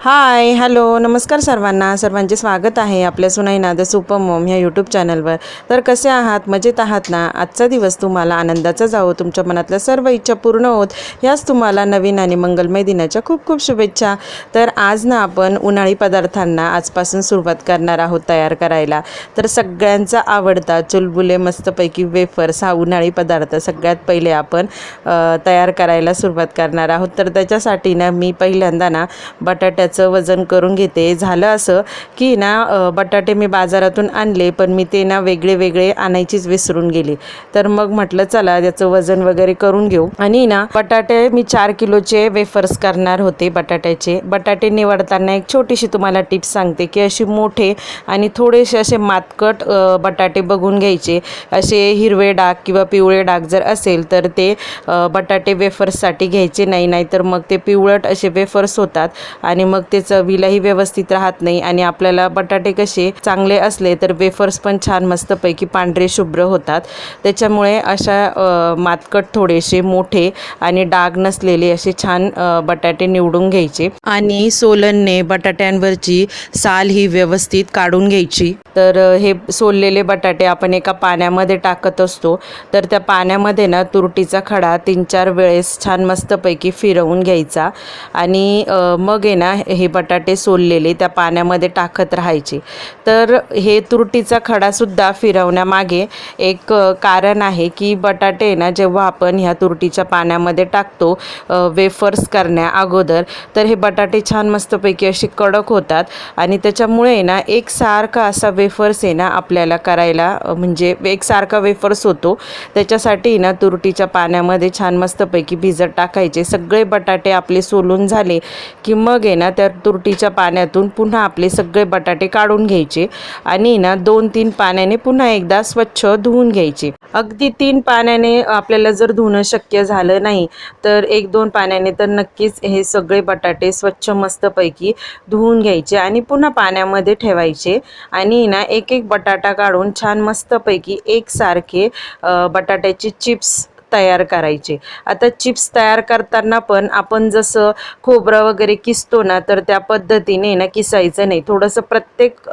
Hi hello नमस्कार सर्वांना. सर्वांचे स्वागत आहे आपल्या सुनाईना द सुपर मॉम ह्या यूट्यूब चॅनलवर तर कसे आहात? मजेत आहात ना? आजचा दिवस तुम्हाला आनंदाचा जावो. तुमच्या मनातल्या सर्व इच्छा पूर्ण होत. ह्याच तुम्हाला नवीन आणि मंगलमय दिनाच्या खूप खूप शुभेच्छा. तर आज ना आपण उन्हाळी पदार्थांना आजपासून सुरुवात करणार आहोत तयार करायला. तर सगळ्यांचा आवडता चुलबुले मस्तपैकी वेफर्स हा उन्हाळी पदार्थ सगळ्यात पहिले आपण तयार करायला सुरुवात करणार आहोत. तर त्याच्यासाठी ना मी पहिल्यांदा ना बटाट्याचं वजन करून घेते. झालं असं की ना बटाटे मी बाजारातून आणले पण मी ते ना वेगळे वेगळे आणायचीच विसरून गेली. तर मग म्हटलं चला त्याचं वजन वगैरे करून घेऊ. आणि ना बटाटे मी चार किलोचे वेफर्स करणार होते बटाट्याचे. बटाटे निवडताना एक छोटीशी तुम्हाला टिप्स सांगते की अशी मोठे आणि थोडेसे असे मातकट बटाटे बघून घ्यायचे. असे हिरवे डाग किंवा पिवळे डाग जर असेल तर ते बटाटे वेफर्ससाठी घ्यायचे. नाही नाहीतर मग ते पिवळट असे वेफर्स होतात. आणि मग मग ते चवीलाही व्यवस्थित राहत नाही आणि आपल्याला बटाटे कसे चांगले असले तर वेफर्स पण छान मस्तपैकी पांढरे शुभ्र होतात. त्याच्यामुळे अशा मातकट थोडेसे मोठे आणि डाग नसलेले असे छान बटाटे निवडून घ्यायचे आणि सोलनने बटाट्यांवरची साल ही व्यवस्थित काढून घ्यायची. तर हे सोललेले बटाटे आपण एका पाण्यामध्ये टाकत असतो. तर त्या पाण्यामध्ये ना तुरटीचा खडा तीन चार वेळेस छान मस्तपैकी फिरवून घ्यायचा आणि मग आहे ना हे बटाटे सोललेले त्या पाण्यामध्ये टाकत राहायचे. तर हे तुरटीचा खडासुद्धा फिरवण्यामागे एक कारण आहे की बटाटे आहे ना जेव्हा आपण ह्या तुरटीच्या पाण्यामध्ये टाकतो वेफर्स करण्या अगोदर तर हे बटाटे छान मस्तपैकी अशी कडक होतात आणि त्याच्यामुळे आहे ना एकसारखा असा वेफर्स आहे ना आपल्याला करायला म्हणजे म्हणजे एकसारखा वेफर्स होतो. त्याच्यासाठी ना तुरटीच्या पाण्यामध्ये छान मस्तपैकी भिजत टाकायचे. सगळे बटाटे आपले सोलून झाले की मग आहे ना त्या तुरटीच्या पाण्यातून पुन्हा आपले सगळे बटाटे काढून घ्यायचे आणि ना दोन तीन पाण्याने पुन्हा एकदा स्वच्छ धुवून घ्यायचे. अगदी तीन पाण्याने आपल्याला जर धुणं शक्य झालं नाही तर एक दोन पाण्याने तर नक्कीच हे सगळे बटाटे स्वच्छ मस्तपैकी धुवून घ्यायचे आणि पुन्हा पाण्यामध्ये ठेवायचे. आणि ना एक एक बटाटा काढून छान मस्तपैकी एकसारखे बटाट्याचे चिप्स तयार करायचे. आता चिप्स तयार करताना पण आपण जसं खोबरं वगैरे किसतो ना तर त्या पद्धतीने ना किसायचं नाही. थोडंसं प्रत्येक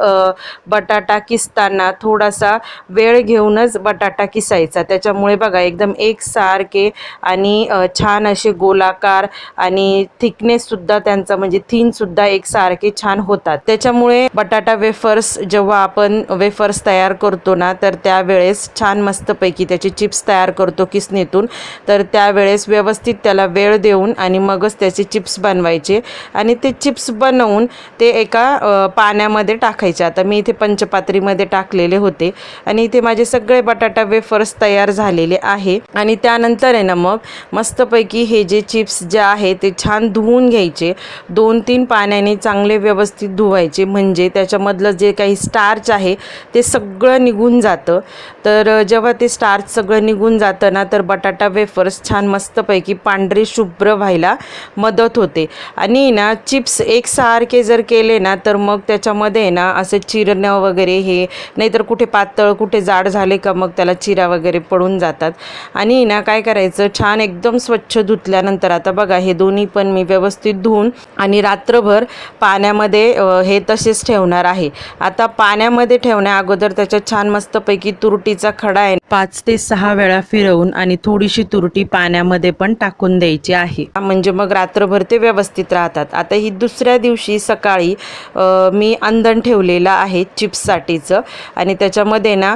बटाटा किसताना थोडासा वेळ घेऊनच बटाटा किसायचा. त्याच्यामुळे बघा एकदम एकसारखे आणि छान असे गोलाकार आणि थिकनेससुद्धा त्यांचा म्हणजे थिनसुद्धा एकसारखे छान होतात. त्याच्यामुळे बटाटा वेफर्स जेव्हा आपण वेफर्स तयार करतो ना तर त्यावेळेस छान मस्तपैकी त्याचे चिप्स तयार करतो किसने किसनेतून तर त्यावेळेस व्यवस्थित त्याला वेळ देऊन आणि मगच त्याचे चिप्स बनवायचे. आणि ते चिप्स बनवून ते एका पाण्यामध्ये टाकायचे. आता मी इथे पंचपात्रीमध्ये टाकलेले होते. आणि इथे माझे सगळे बटाटा वेफर्स तयार झालेले आहे. आणि त्यानंतर आहे ना मग मस्तपैकी हे जे चिप्स जे आहे ते छान धुवून घ्यायचे. दोन तीन पाण्याने चांगले व्यवस्थित धुवायचे. म्हणजे त्याच्यामधलं जे काही स्टार्च आहे ते सगळं निघून जातं. तर जेव्हा ते स्टार्च सगळं निघून जातं ना तर बटाटा वेफर्स छान मस्तपैकी पांढरे शुभ्र व्हायला मदत होते. आणि ना चिप्स एकसारखे जर केले ना तर मग त्याच्यामध्ये ना असे चिरणं वगैरे हे नाहीतर कुठे पातळ कुठे जाड झाले का मग त्याला चिरा वगैरे पडून जातात. आणि ना काय करायचं छान एकदम स्वच्छ धुतल्यानंतर आता बघा हे दोन्ही पण मी व्यवस्थित धुवून आणि रात्रभर पाण्यामध्ये हे तसेच ठेवणार आहे. आता पाण्यामध्ये ठेवण्या अगोदर त्याच्या छान मस्तपैकी तुरटीचा खडा आहे. पाच ते सहा वेळा फिरवून आणि थोडीशी तुरटी पाण्यामध्ये पण टाकून द्यायची आहे. म्हणजे मग रात्रभर ते व्यवस्थित राहतात. आता ही दुसऱ्या दिवशी सकाळी मी अंधण ठेवलेलं आहे चिप्ससाठीचं आणि त्याच्यामध्ये ना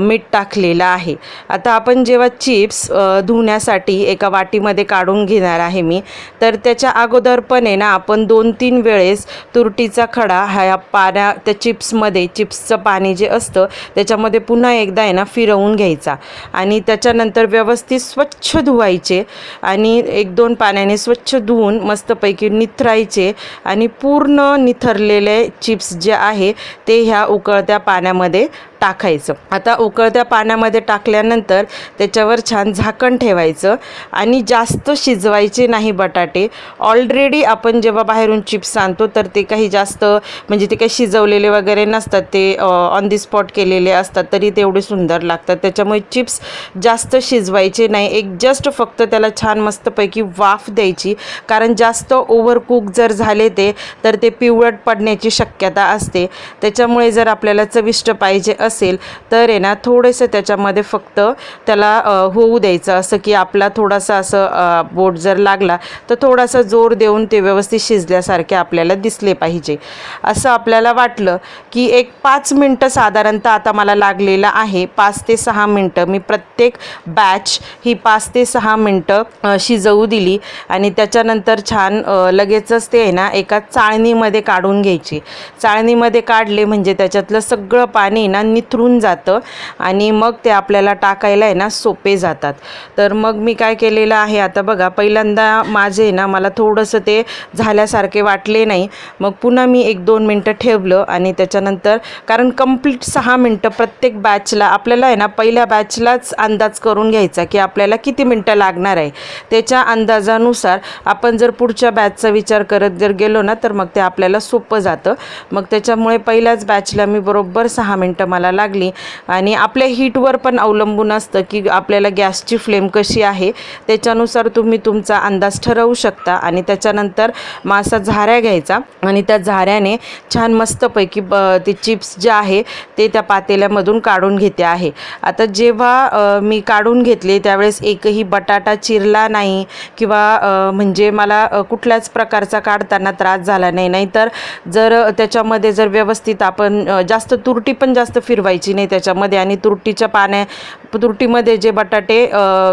मीठ टाकलेलं आहे. आता आपण जेव्हा चिप्स धुण्यासाठी एका वाटीमध्ये काढून घेणार आहे मी तर त्याच्या अगोदरपणे ना आपण दोन तीन वेळेस तुरटीचा खडा ह्या पाण्या त्या चिप्समध्ये चिप्सचं पाणी जे असतं त्याच्यामध्ये पुन्हा एकदा आहे ना फिरवून घ्यायचा. आणि त्याच्यानंतर व्यवस्थित स्वच्छ धुवायचे आणि एक दोन पाण्याने स्वच्छ धुवून मस्तपैकी निथरायचे आणि पूर्ण निथरलेले चिप्स जे आहे ते ह्या उकळत्या पाण्यामध्ये टाकायचं. आता उकळत्या पाण्यामध्ये टाकल्यानंतर त्याच्यावर छान झाकण ठेवायचं आणि जास्त शिजवायचे नाही बटाटे. ऑलरेडी आपण जेव्हा बाहेरून चिप्स आणतो तर ते काही जास्त म्हणजे ते काही शिजवलेले वगैरे नसतात. ते ऑन दी स्पॉट केलेले असतात तरी तेवढे सुंदर लागतात. त्याच्यामुळे चिप्स जास्त शिजवायचे नाही. एक जस्ट फक्त त्याला छान मस्तपैकी वाफ द्यायची. कारण जास्त ओव्हरकुक जर झाले ते तर ते पिवळट पडण्याची शक्यता असते. त्याच्यामुळे जर आपल्याला चविष्ट पाहिजे असेल असेल तर आहे ना थोडेसे त्याच्यामध्ये फक्त त्याला होऊ द्यायचं. असं की आपला थोडासा असं बोट जर लागला तर थोडासा जोर देऊन ते व्यवस्थित शिजल्यासारखे आपल्याला दिसले पाहिजे. असं आपल्याला वाटलं की एक पाच मिनटं साधारणतः आता मला लागलेलं आहे. पाच ते सहा मिनटं. मी प्रत्येक बॅच ही पाच ते सहा मिनटं शिजवू दिली आणि त्याच्यानंतर छान लगेचच ते आहे ना एका चाळणीमध्ये काढून घ्यायची. चाळणीमध्ये काढले म्हणजे त्याच्यातलं सगळं पाणी ना निथरून जातं आणि मग ते आपल्याला टाकायला आहे ना सोपे जातात. तर मग मी काय केलेलं आहे आता बघा पहिल्यांदा माझे ना मला थोडंसं ते झाल्यासारखे वाटले नाही. मग पुन्हा मी एक दोन मिनटं ठेवलं आणि त्याच्यानंतर कारण कंप्लीट सहा मिनटं प्रत्येक बॅचला आपल्याला आहे ना पहिल्या बॅचलाच अंदाज करून घ्यायचा की आपल्याला किती मिनटं लागणार आहे. त्याच्या अंदाजानुसार आपण जर पुढच्या बॅचचा विचार करत जर गेलो ना तर मग ते आपल्याला सोपं जातं. मग त्याच्यामुळे पहिल्याच बॅचला मी बरोबर सहा मिनटं मला लागली. आणि आपल्या हीटवर पण अवलंबून असतं की आपल्याला गॅसची फ्लेम कशी आहे त्याच्यानुसार तुम्ही तुमचा अंदाज ठरवू शकता. आणि त्याच्यानंतर मासा झाऱ्या घ्यायचा. आणि त्या झाऱ्याने छान मस्तपैकी ब ते चिप्स जे आहे ते त्या पातेल्यामधून काढून घेते आहे. आता जेव्हा मी काढून घेतले त्यावेळेस एकही बटाटा चिरला नाही किंवा म्हणजे मला कुठल्याच प्रकारचा काढताना त्रास झाला नाही. नाहीतर जर त्याच्यामध्ये जर व्यवस्थित आपण जास्त तुरटी पण जास्त फिरवायची नाही त्याच्यामध्ये आणि तुरटीच्या पाण्या तुरटीमध्ये जे बटाटे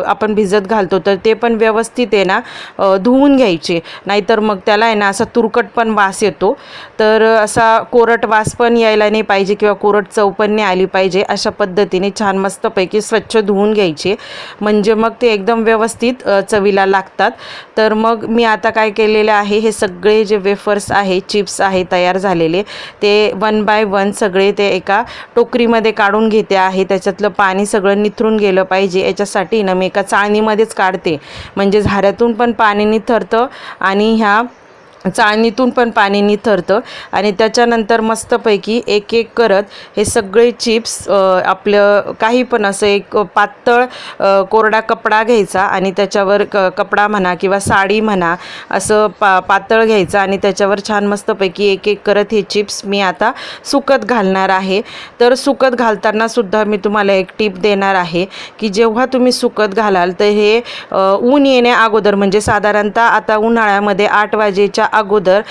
आपण भिजत घालतो तर ते पण व्यवस्थित आहे ना धुवून घ्यायचे. नाहीतर मग त्याला आहे ना असा तुरकट पण वास येतो. तर असा कोरट वास पण यायला नाही पाहिजे किंवा कोरट चव पण नाही आली पाहिजे. अशा पद्धतीने छान मस्तपैकी स्वच्छ धुवून घ्यायचे. म्हणजे मग ते एकदम व्यवस्थित चवीला लागतात. तर मग मी आता काय केलेलं आहे हे सगळे जे वेफर्स आहे चिप्स आहे तयार झालेले ते वन बाय वन सगळे ते एका टोक टोकरीमध्ये काढून घेते आहे. त्याच्यातलं पाणी सगळं निथरून गेलं पाहिजे. याच्यासाठी ना मी एका चाळणीमध्येच काढते. म्हणजे झाऱ्यातून पण पाणी निथरतं आणि ह्या चाळणीतून पण पाणी निथरतं आणि त्याच्यानंतर मस्तपैकी एक एक करत हे सगळे चिप्स आपलं काही पण असं एक पातळ कोरडा कपडा घ्यायचा आणि त्याच्यावर क कपडा म्हणा किंवा साडी म्हणा असं पा पातळ घ्यायचं आणि त्याच्यावर छान मस्तपैकी एक एक करत हे चिप्स मी आता सुकत घालणार आहे. तर सुकत घालताना सुद्धा मी तुम्हाला एक टीप देणार आहे की जेव्हा तुम्ही सुकत घालाल तर हे ऊन येण्या अगोदर म्हणजे साधारणतः आता उन्हाळ्यामध्ये आठ वाजेच्या अगोदर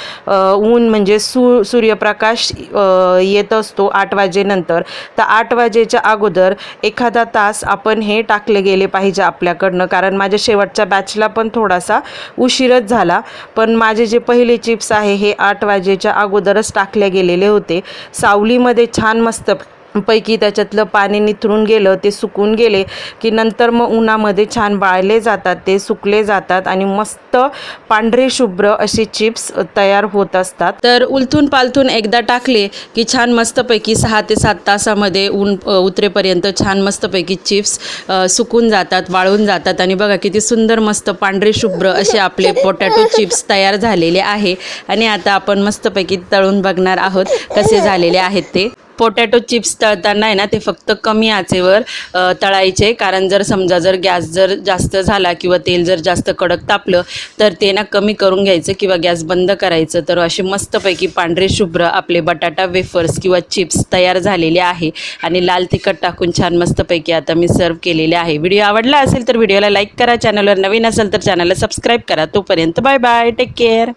ऊन म्हणजे सू सूर्यप्रकाश येत असतो आठ वाजेनंतर. तर आठ वाजेच्या अगोदर एखादा तास आपण हे टाकले गेले पाहिजे आपल्याकडनं. कारण माझ्या शेवटच्या बॅचला पण थोडासा उशीरच झाला. पण माझे जे पहिले चिप्स आहे हे आठ वाजेच्या अगोदरच टाकले गेलेले होते. सावलीमध्ये छान मस्त पैकी त्याच्यातलं पाणी निथरून गेलं ते सुकून गेले की नंतर मग उन्हामध्ये छान बाळले जातात ते सुकले जातात आणि मस्त पांढरे शुभ्र असे चिप्स तयार होत असतात. तर उलथून पालथून एकदा टाकले की छान मस्तपैकी सहा ते सात तासामध्ये ऊन उतरेपर्यंत छान मस्तपैकी चिप्स सुकून जातात वाळून जातात आणि बघा किती सुंदर मस्त पांढरे शुभ्र असे आपले पोटॅटो चिप्स तयार झालेले आहे. आणि आता आपण मस्तपैकी तळून बघणार आहोत कसे झालेले आहेत ते. पोटॅटो चिप्स तळताना आहे ना ते फक्त कमी आचेवर तळायचे. कारण जर समजा जर गॅस जर जास्त झाला किंवा तेल जर जास्त कडक तापलं तर ते ना कमी करून घ्यायचं किंवा गॅस बंद करायचं. तर असे मस्तपैकी पांढरे शुभ्र आपले बटाटा वेफर्स किंवा चिप्स तयार झालेले आहे. आणि लाल तिखट टाकून छान मस्तपैकी आता मी सर्व केलेले आहे. व्हिडिओ आवडला असेल तर व्हिडिओला लाईक करा. चॅनलवर नवीन असेल तर चॅनलला सबस्क्राईब करा. तोपर्यंत बाय बाय. Take care.